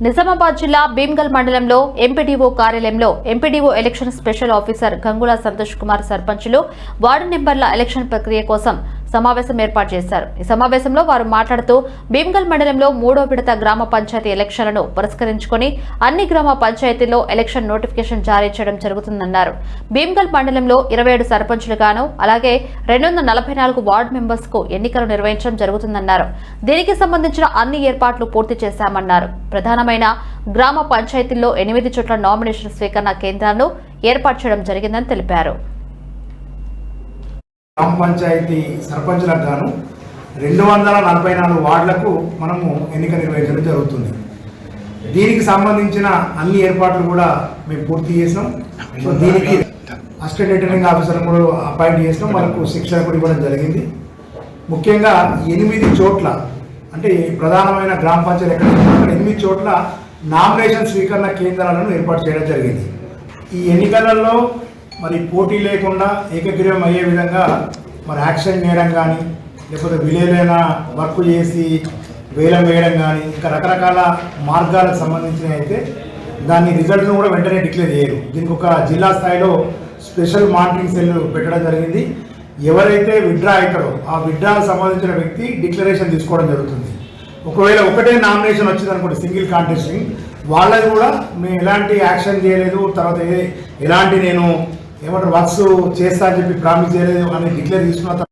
నిజామాబాద్ జిల్లా భీమ్గల్ మండలంలో ఎంపీడీఓ కార్యాలయంలో MPDO election special officer Gangula Santosh Kumar సర్పంచ్లు వార్డు నెంబర్ల ఎలక్షన్ ప్రక్రియ కోసం సమావేశం ఏర్పాటు చేశారు. ఈ సమావేశంలో వారు మాట్లాడుతూ భీమ్గల్ మండలంలో మూడో విడత గ్రామ పంచాయతీ ఎలక్షన్లను పురస్కరించుకొని అన్ని గ్రామ పంచాయతీల్లో ఎలక్షన్ నోటిఫికేషన్ జారీ చేయడం జరుగుతుందన్నారు. భీమ్గల్ మండలంలో ఇరవై ఏడు సర్పంచులుగాను అలాగే రెండు వందల నలభై నాలుగు వార్డు మెంబర్స్కు ఎన్నికలు నిర్వహించడం జరుగుతుందన్నారు. దీనికి సంబంధించిన అన్ని ఏర్పాట్లు పూర్తి చేశామన్నారు. ప్రధానమైన గ్రామ పంచాయతీల్లో ఎనిమిది చోట్ల నామినేషన్ స్వీకరణ కేంద్రాలను ఏర్పాటు చేయడం జరిగిందని తెలిపారు. గ్రామ పంచాయతీ సర్పంచులకు గాను రెండు వందల నలభై నాలుగు వార్డులకు మనము ఎన్నిక నిర్వహించడం జరుగుతుంది. దీనికి సంబంధించిన అన్ని ఏర్పాట్లు కూడా మేము పూర్తి చేసినాం. సో దీనికి అసిస్టెంట్ రిటర్నింగ్ ఆఫీసర్ కూడా అపాయింట్ చేసినాం. మనకు శిక్షణ కూడా ఇవ్వడం జరిగింది. ముఖ్యంగా ఎనిమిది చోట్ల అంటే ప్రధానమైన గ్రామ పంచాయతీ ఎక్కడ ఎనిమిది చోట్ల నామినేషన్ స్వీకరణ కేంద్రాలను ఏర్పాటు చేయడం జరిగింది. ఈ ఎన్నికలలో మరి పోటీ లేకుండా ఏకగ్రీవం అయ్యే విధంగా మరి యాక్షన్ చేయడం కానీ లేకపోతే విలేదైనా వర్క్ చేసి వేలం వేయడం కానీ ఇంకా రకరకాల మార్గాలకు సంబంధించినవి అయితే దాని రిజల్ట్ను కూడా వెంటనే డిక్లేర్ చేయరు. దీనికి ఒక జిల్లా స్థాయిలో స్పెషల్ మానిటరింగ్ సెల్ పెట్టడం జరిగింది. ఎవరైతే విడ్డ్రా అవుతారో ఆ విడ్డ్రాకు సంబంధించిన వ్యక్తి డిక్లరేషన్ తీసుకోవడం జరుగుతుంది. ఒకవేళ ఒకటే నామినేషన్ వచ్చింది అనుకోండి సింగిల్ కాంటెస్టింగ్ వాళ్ళది కూడా మేము ఎలాంటి యాక్షన్ చేయలేదు తర్వాత ఎలాంటి నేను ఏమంటారు వర్క్స్ చేస్తా అని చెప్పి ప్రామిస్ చేయలేదు అని డిక్లేర్ తీసుకున్న